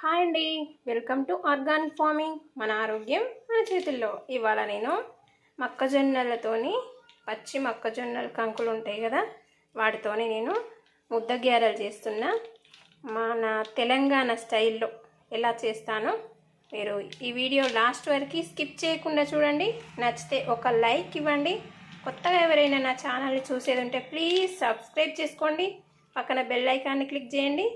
Hi అండి. Welcome to organic farming. మన ఆరోగ్యం మన చేతుల్లో. ఇవాళ నేను మొక్కజొన్నలతోని పచ్చి మొక్కజొన్నల కంకులు ఉంటాయి కదా వాటితోని నేను ముద్ద గ్యారెలు చేస్తున్నా. మన తెలంగాణ స్టైల్లో ఎలా చేస్తానో మీరు ఈ వీడియో లాస్ట్ వరకు స్కిప్ చేయకుండా చూడండి. నచ్చితే ఒక లైక్ ఇవ్వండి. కొత్తగా ఎవరైనా నా ఛానల్ని చూసేది ఉంటే ప్లీజ్ సబ్స్క్రైబ్ చేసుకోండి. పక్కన బెల్ ఐకాన్ని క్లిక్ చేయండి.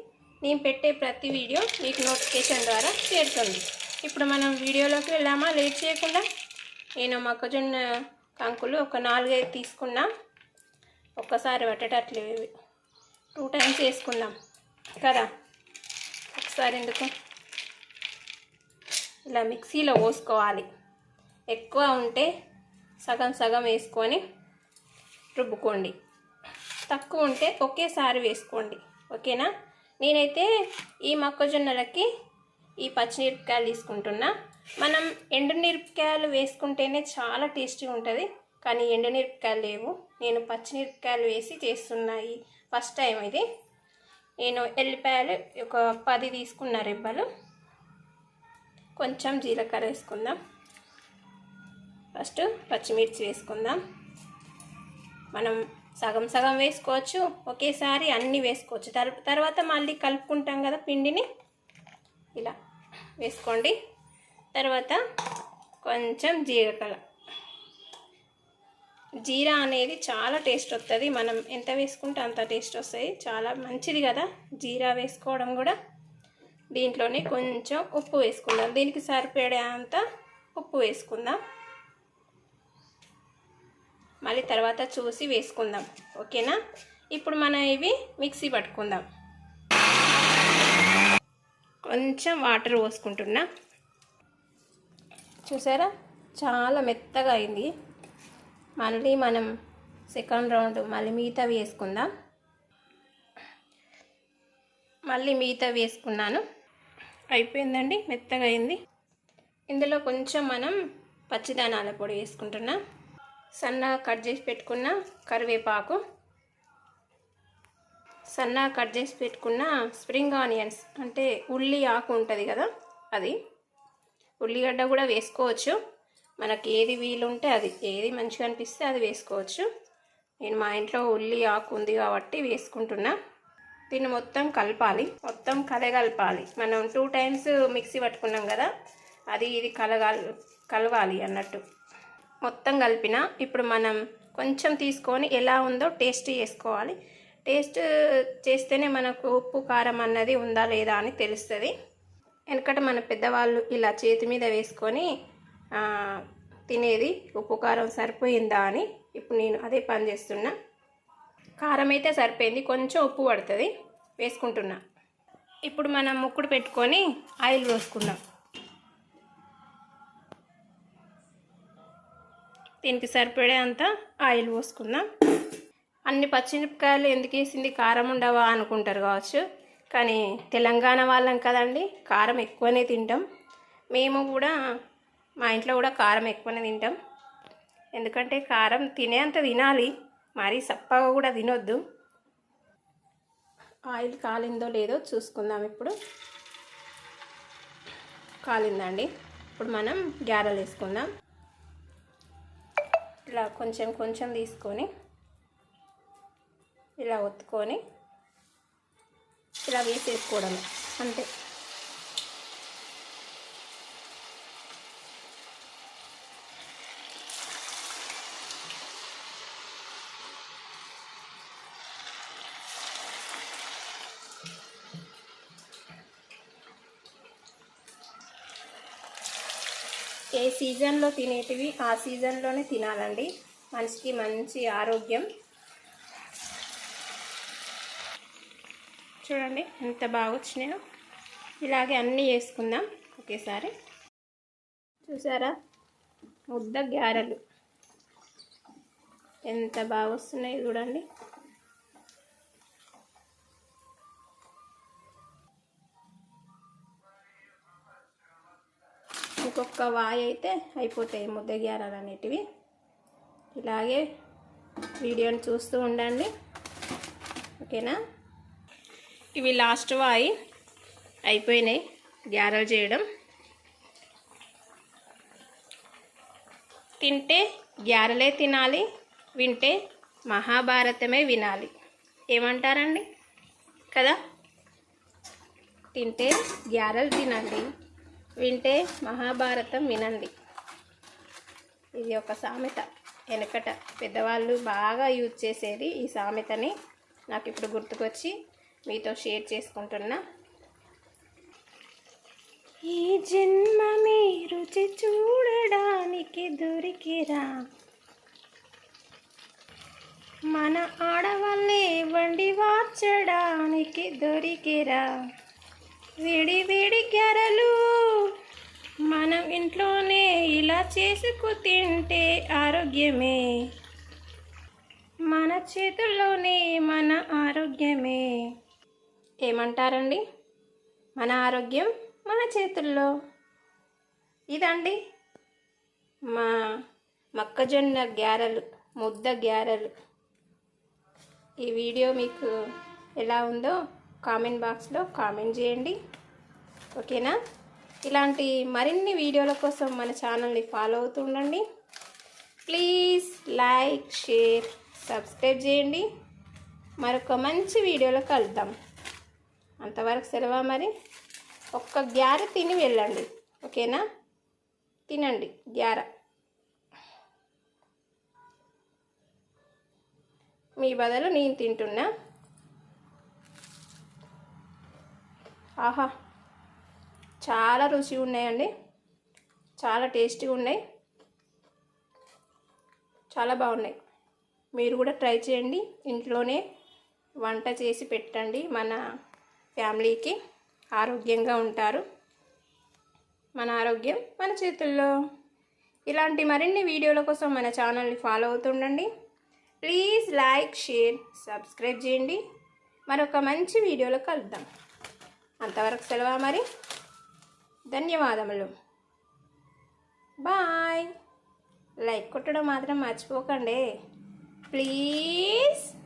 నేను పెట్టే ప్రతి వీడియో మీకు నోటిఫికేషన్ ద్వారా చేరుతుంది. ఇప్పుడు మనం వీడియోలోకి వెళ్ళామా లేట్ చేయకుండా. నేను మొక్కజొన్న కంకులు ఒక నాలుగైదు తీసుకున్నా. ఒక్కసారి పట్టేటట్లు టూ టైమ్స్ వేసుకుందాం కదా? ఒకసారి ఎందుకు? ఇలా మిక్సీలో పోసుకోవాలి. ఎక్కువ ఉంటే సగం సగం వేసుకొని రుబ్బుకోండి. తక్కువ ఉంటే ఒకేసారి వేసుకోండి. ఓకేనా? నేనైతే ఈ మొక్కజొన్నలకి ఈ పచ్చిమిరపకాయలు తీసుకుంటున్నా. మనం ఎండుమిరపకాయలు వేసుకుంటేనే చాలా టేస్టీగా ఉంటుంది కానీ ఎండుమిరపకాయలు లేవు. నేను పచ్చిమిరపకాయలు వేసి చేస్తున్నాయి ఫస్ట్ టైం ఇది. నేను ఎల్లిపాయలు ఒక పది తీసుకున్న రెబ్బలు. కొంచెం జీలకర్ర వేసుకుందాం. ఫస్ట్ పచ్చిమిర్చి వేసుకుందాం. మనం సగం సగం వేసుకోవచ్చు. ఒకేసారి అన్నీ వేసుకోవచ్చు. తర్వాత మళ్ళీ కలుపుకుంటాం కదా పిండిని. ఇలా వేసుకోండి. తర్వాత కొంచెం జీలకల జీరా అనేది చాలా టేస్ట్ వస్తుంది మనం ఎంత వేసుకుంటే అంత టేస్ట్ వస్తుంది. చాలా మంచిది కదా జీరా వేసుకోవడం కూడా. దీంట్లోనే కొంచెం ఉప్పు వేసుకుందాం. దీనికి సరిపడే అంత ఉప్పు వేసుకుందాం. మళ్ళీ తర్వాత చూసి వేసుకుందాం. ఓకేనా? ఇప్పుడు మనం ఇవి మిక్సీ పట్టుకుందాం. కొంచెం వాటర్ పోసుకుంటున్నా. చూసారా? చాలా మెత్తగా అయింది. మళ్ళీ మనం సెకండ్ రౌండ్ మళ్ళీ మిగతా వేసుకుందాం. మళ్ళీ మిగతా వేసుకున్నాను. అయిపోయిందండి? మెత్తగా అయింది. ఇందులో కొంచెం మనం పచ్చిదానాల పొడి వేసుకుంటున్నాం. సన్నగా కట్ చేసి పెట్టుకున్న కరివేపాకు సన్నగా కట్ చేసి పెట్టుకున్న స్ప్రింగ్ ఆనియన్స్ అంటే ఉల్లి ఆకు ఉంటుంది కదా అది. ఉల్లిగడ్డ కూడా వేసుకోవచ్చు. మనకి ఏది వీలుంటే అది ఏది మంచిగా అనిపిస్తే అది వేసుకోవచ్చు. నేను మా ఇంట్లో ఉల్లి ఆకు ఉంది కాబట్టి వేసుకుంటున్నా. దీన్ని మొత్తం కలపాలి. మొత్తం కలగలపాలి. మనం టూ టైమ్స్ మిక్సీ పట్టుకున్నాం కదా అది ఇది కలగాలి కలవాలి అన్నట్టు. మొత్తం కలిపిన ఇప్పుడు మనం కొంచెం తీసుకొని ఎలా ఉందో టేస్ట్ చేసుకోవాలి. టేస్ట్ చేస్తేనే మనకు ఉప్పు కారం అన్నది ఉందా లేదా అని తెలుస్తుంది. ఎందుకంటే మన పెద్దవాళ్ళు ఇలా చేతి మీద వేసుకొని తినేది ఉప్పు కారం సరిపోయిందా అని ఇప్పుడు నేను అదే పని చేస్తున్నా. కారం అయితే సరిపోయింది కొంచెం ఉప్పు పడుతుంది వేసుకుంటున్నా. ఇప్పుడు మనం ముక్కుడు పెట్టుకొని ఆయిల్ పోసుకుందాం. దీనికి సరిపడే అంత ఆయిల్ పోసుకుందాం. అన్ని పచ్చిమిరపకాయలు ఎందుకు వేసింది? కారం ఉండవా అనుకుంటారు కావచ్చు. కానీ తెలంగాణ వాళ్ళం కదండి కారం ఎక్కువనే తింటాం. మేము కూడా మా ఇంట్లో కూడా కారం ఎక్కువనే తింటాం. ఎందుకంటే కారం తినేంత తినాలి. మరీ సప్పగా కూడా తినొద్దు. ఆయిల్ కాలిందో లేదో చూసుకుందాం ఇప్పుడు. కాలిందండి. ఇప్పుడు మనం గ్యారెలు వేసుకుందాం. ఇలా కొంచెం కొంచెం తీసుకొని ఇలా ఒత్తుకొని ఇలా వేసేసుకోవడం అంతే. ఏ సీజన్లో తినేటివి ఆ సీజన్లోనే తినాలండి. మనిషికి మంచి ఆరోగ్యం. చూడండి ఎంత బాగా వచ్చినాయో. ఇలాగే అన్నీ వేసుకుందాం ఒకేసారి. చూసారా? ముద్ద గ్యారెలు ఎంత బాగా వస్తున్నాయి చూడండి. ఒక్క వాయి అయితే అయిపోతాయి ముద్ద గ్యారెలు అనేటివి. ఇలాగే వీడియోని చూస్తూ ఉండండి. ఓకేనా? ఇవి లాస్ట్ వాయి. అయిపోయినాయి గ్యారెలు చేయడం. తింటే గ్యారెలే తినాలి వింటే మహాభారతమే వినాలి. ఏమంటారండి? కదా? తింటే గ్యారెలు తినండి. వింటే మహాభారతం వినండి. ఇది ఒక సామెత. వెనకట పెద్దవాళ్ళు బాగా యూజ్ చేసేది ఈ సామెతని. నాకు ఇప్పుడు గుర్తుకొచ్చి మీతో షేర్ చేసుకుంటున్నా. ఈ జన్మ మీ రుచి చూడడానికి దొరికిరా. మన ఆడవాళ్ళే వండి వార్చడానికి దొరికిరా. వేడి వేడి గెరలు మనం ఇంట్లోనే ఇలా చేసుకు తింటే ఆరోగ్యమే. మన చేతుల్లోనే మన ఆరోగ్యమే. ఏమంటారండి? మన ఆరోగ్యం మన చేతుల్లో. ఇదండి మా మొక్కజొన్న గ్యారెలు ముద్ద గ్యారెలు. ఈ వీడియో మీకు ఎలా ఉందో కామెంట్ బాక్స్లో కామెంట్ చేయండి. ఓకేనా? ఇలాంటి మరిన్ని వీడియోల కోసం మన ఛానల్ని ఫాలో అవుతూ ఉండండి. ప్లీజ్ లైక్ షేర్ సబ్స్క్రైబ్ చేయండి. మరొక మంచి వీడియోలో కలుద్దాం. అంతవరకు సెలవా మరి? ఒక్క గ్యార తిని వెళ్ళండి. ఓకేనా? తినండి. గ్యార. మీ బదులు నేను తింటున్నా. ఆహా. చాలా రుచిగా ఉన్నాయండి చాలా టేస్టీగా ఉన్నాయి చాలా బాగున్నాయి. మీరు కూడా ట్రై చేయండి. ఇంట్లోనే వంట చేసి పెట్టండి మన ఫ్యామిలీకి. ఆరోగ్యంగా ఉంటారు. మన ఆరోగ్యం మన చేతుల్లో. ఇలాంటి మరిన్ని వీడియోల కోసం మన ఛానల్ని ఫాలో అవుతుండండి. ప్లీజ్ లైక్ షేర్ సబ్స్క్రైబ్ చేయండి. మరొక మంచి వీడియోలో కలుద్దాం. అంతవరకు సెలవు మరి? ధన్యవాదములు. బాయ్. లైక్ కొట్టడం మాత్రం మర్చిపోకండి. ప్లీజ్.